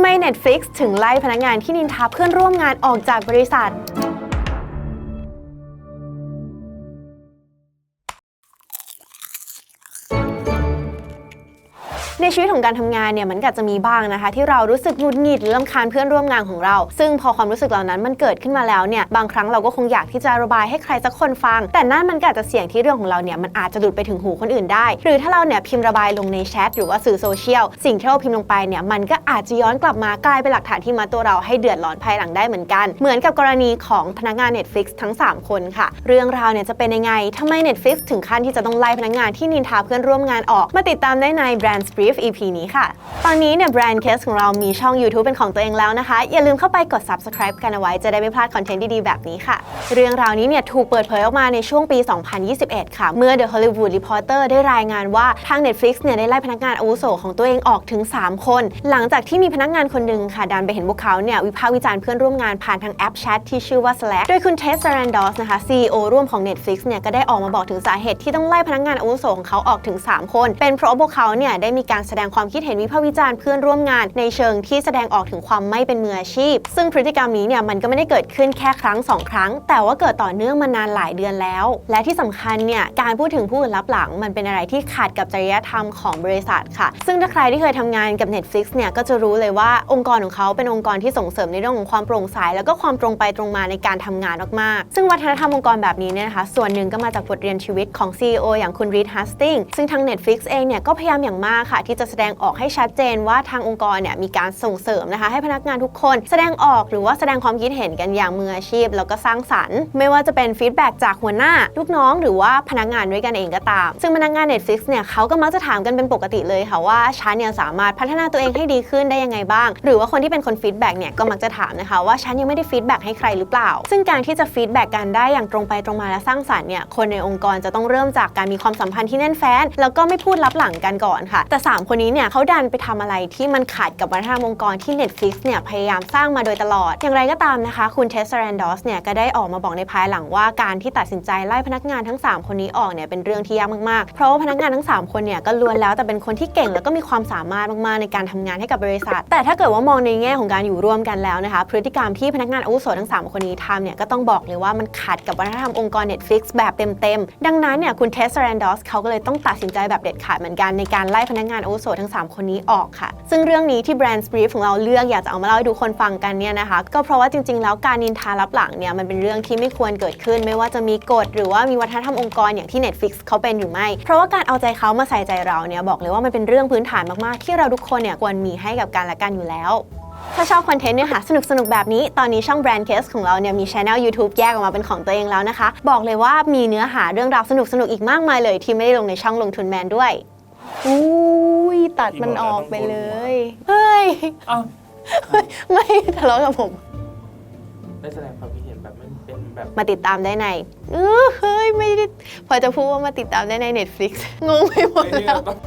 ำไม Netflix ถึงไล่พนักงานที่นินทาเพื่อนร่วมงานออกจากบริษัท ในชีวิตของการทำงานเนี่ยมันก็จะมีบ้างนะคะ ที่เรารู้สึกหงุดหงิดหรือลำคาญเพื่อนร่วมงานของเรา ซึ่งพอความรู้สึกเหล่านั้นมันเกิดขึ้นมาแล้วเนี่ยบางครั้งเราก็คงอยากที่จะระบายให้ใครสักคนฟัง แต่นั่นมันก็อาจจะเสี่ยงที่เรื่องของเราเนี่ยมันอาจจะหลุดไปถึงหูคนอื่นได้ หรือถ้าเราเนี่ยพิมพ์ระบายลงในแชทหรือว่าสื่อโซเชียลสิ่งที่เราพิมพ์ลงไปเนี่ยมันก็อาจจะย้อนกลับมากลายเป็นหลักฐานที่มาตัวเราให้เดือดร้อนภายหลังได้เหมือนกัน เหมือนกับกรณีของพนักงาน Netflix ทั้ง 3 คนค่ะ เรื่องราวเนี่ยจะเป็นยังไงทำไม Netflix ถึงขั้นที่จะต้องไล่พนักงานที่นินทาเพื่อนร่วมงานออก มาติดตามได้ใน Brand Brief EP นี้ค่ะ ตอนนี้เนี่ย Brand Case ของเรามีช่อง YouTube เป็นของตัวเองแล้วนะคะ อย่าลืมเข้าไปกด Subscribe กันเอาไว้จะได้ไม่พลาดคอนเทนต์ดีๆ แบบนี้ค่ะ เรื่องราวนี้เนี่ยถูกเปิดเผยออกมาในช่วงปี 2021 ค่ะ เมื่อ The Hollywood Reporter ได้รายงานว่าทาง Netflix เนี่ยได้ไล่พนักงานอาวุโสของตัวเองออกถึง 3 คน หลังจากที่มีพนักงานคนหนึ่งค่ะดันไปเห็นพวกเขาเนี่ยวิพากษ์วิจารณ์เพื่อนร่วมงานผ่านทางแอปแชทที่ชื่อว่า Slack โดยคุณเทสซารันดอสนะคะ CEO ร่วมของ Netflix เนี่ยก็ได้ออกมาบอกถึงสาเหตุที่ต้องไล่พนักงานอาวุโสของเขาออกถึง 3 คน เป็นเพราะพวกเขาเนี่ยได้มีการแสดงความคิดเห็นวิพากษ์วิจารณ์เพื่อนร่วมงานในเชิงที่แสดงออกถึงความไม่เป็นมืออาชีพ ซึ่งพฤติกรรมนี้เนี่ยมันก็ไม่ได้เกิดขึ้นแค่ครั้งสองครั้ง แต่ว่าเกิดต่อเนื่องมานานหลายเดือนแล้ว และที่สำคัญเนี่ยการพูดถึงผู้อื่นลับหลัง มันเป็นอะไรที่ขัดกับจริยธรรมของบริษัทค่ะ ซึ่งถ้าใครที่เคยทำงานกับ Netflix เนี่ยก็จะรู้เลยว่าองค์กรของเขาเป็นองค์กรที่ส่งเสริมในเรื่องของความโปร่งใสแล้วก็ความตรงไปตรงมาในการทำงานมากๆซึ่งวัฒนธรรมองค์กรแบบนี้เนี่ยนะคะส่วนหนึ่งก็มาจากบทเรียนชีวิตของ CEO อย่างคุณรีดฮัสติงซึ่งทาง Netflix เองเนี่ยก็พยายามอย่างมากค่ะที่จะแสดงออกให้ชัดเจนว่าทางองค์กรเนี่ยมีการส่งเสริมนะคะ ให้พนักงานทุกคน แสดงออกหรือว่าแสดงความคิดเห็นกันอย่างมืออาชีพ แล้วก็สร้างสรรค์ ไม่ว่าจะเป็นฟีดแบ็กจากหัวหน้า ลูกน้องหรือว่าพนักงานด้วยกันเองก็ตาม ซึ่งพนักงาน Netflix เนี่ยเขาก็มักจะถามกันเป็นปกติเลยค่ะว่าฉันเนี่ยสามารถพัฒนาตัวเองให้ดีขึ้นได้ยังไงบ้าง หรือว่าคนที่เป็นคนฟีดแบ็กเนี่ยก็มักจะถามนะคะว่าฉันยังไม่ได้ฟีดแบ็กให้ใครหรือเปล่า ซึ่งการที่จะฟีดแบ็กกันได้อย่างตรงไปตรงมาและสร้างสรรค์เนี่ยคนในองค์กรจะต้องเริ่มจากการมีความสัมพันธ์ที่แน่นแฟ้นแล้วก็ไม่พูดลับหลังกันก่อนค่ะแต่สามคนนี้เนี่ยเขาดันไปทำอะไรที่มันขัดกับวัฒนธรรมองค์กรที่ Netflix เนี่ยพยายามสร้างมาโดยตลอด อย่างไรก็ตามนะคะ คุณเทสซรนดอสเนี่ยก็ได้ออกมาบอกในภายหลังว่าการที่ตัดสินใจไล่พนักงานทั้ง 3 คนนี้ออกเนี่ยเป็นเรื่องที่ยากมากๆ เพราะว่าพนักงานทั้ง 3 คนเนี่ยก็ล้วนแล้วแต่เป็นคนที่เก่งแล้วก็มีความสามารถมากๆในการทำงานให้กับบริษัท แต่ถ้าเกิดว่ามองในแง่ของการอยู่ร่วมกันแล้วนะคะพฤติกรรมที่พนักงานอาวุโสทั้ง 3 คนนี้ทำเนี่ยก็ต้องบอกเลยว่ามันขัดกับวัฒนธรรมองค์กร Netflix แบบเต็มๆดังนั้นเนี่ยคุณเทสซรนดอสเขาก็เลยต้องตัดสินใจแบบเด็ดขาดเหมือนกันในการไล่พนักงานอาวุโสทั้ง 3 คนนี้ออกค่ะ ซึ่งเรื่องนี้ที่ Brand Brief ของเราเลือกอยากจะเอามาเล่าให้ทุกคนฟังกันเนี่ยนะคะ ก็เพราะว่าจริงๆ แล้วการนินทารับหลังเนี่ยมันเป็นเรื่องที่ไม่ควรเกิดขึ้น ไม่ว่าจะมีกฎหรือว่ามีวัฒนธรรมองค์กรอย่างที่ Netflix เขาเป็นหรือไม่ เพราะว่าการเอาใจเขามาใส่ใจเราเนี่ยบอกเลยว่ามันเป็นเรื่องพื้นฐานมากๆ ที่เราทุกคนเนี่ยควรมีให้กับกันและกันอยู่แล้วถ้าชอบคอนเทนต์เนื้อหาสนุกๆแบบนี้ ตอนนี้ช่อง Brand Case ของเราเนี่ยมีช anel YouTube แยกออกมาเป็นของตัวเองแล้วนะคะ บอกเลยว่ามีเนื้อหาเรื่องราวสนุกๆอีกมากมายเลยที่ไม่ได้ลงในช่องลงทุนแมนด้วยอุ้ ตัดมันออกไปเลย เฮ้ยอ้าวไม่ทะเลาะกับผม ได้แสดงความคิดเห็นแบบไม่เป็นแบบมาติดตามได้ในเออเฮ้ย ไม่ได้ พอจะพูดว่ามาติดตามได้ใน Netflix งงไปหมดไอ้นี่แล้วเราต้อง